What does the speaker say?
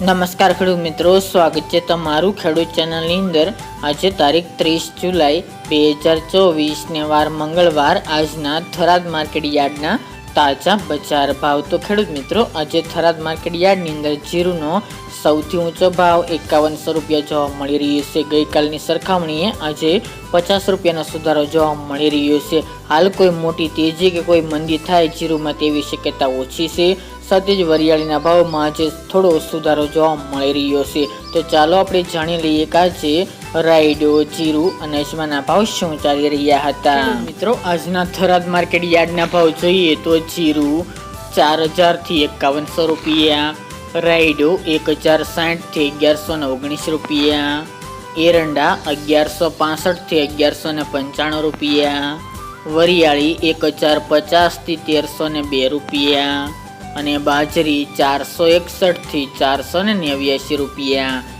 નમસ્કાર ખેડૂત મિત્રો, સ્વાગત છે તમારું ખેડૂત ચેનલની અંદર. આજે તારીખ ત્રીસ જુલાઈ બે હજાર ચોવીસને વાર મંગળવાર આજના થરાદ માર્કેટ યાર્ડના તાજા બજાર ભાવ તો ખેડૂત મિત્રો, આજે થરાદ માર્કેટ યાર્ડની અંદર જીરુનો સૌથી ઊંચો ભાવ એકાવનસો રૂપિયા જોવા મળી રહ્યો છે. ગઈકાલની સરખામણીએ આજે પચાસ રૂપિયાનો સુધારો જોવા મળી રહ્યો છે. હાલ કોઈ મોટી તેજી કે કોઈ મંદી થાય જીરુમાં તેવી શક્યતા ઓછી છે. સાથે જ વરિયાળીના ભાવમાં આજે થોડો સુધારો જોવા મળી રહ્યો છે. તો ચાલો આપણે જાણી લઈએ કે આજે રાયડો જીરું અને અજમાના ભાવ શું ચાલી રહ્યા હતા? મિત્રો આજના થરાદ માર્કેટ યાર્ડના ભાવ જોઈએ તો જીરું ચાર હજારથી એકાવનસો રૂપિયા રાયડો એક હજાર સાઠથી અગિયારસો ને ઓગણીસ રૂપિયા એરંડા અગિયારસો પાસઠથી અગિયારસો ને પંચાણું રૂપિયા વરિયાળી એક હજાર પચાસથી તેરસો ને બે રૂપિયા અને બાજરી ચારસો એકસઠથી ચારસો ને નેવ્યાસી રૂપિયા.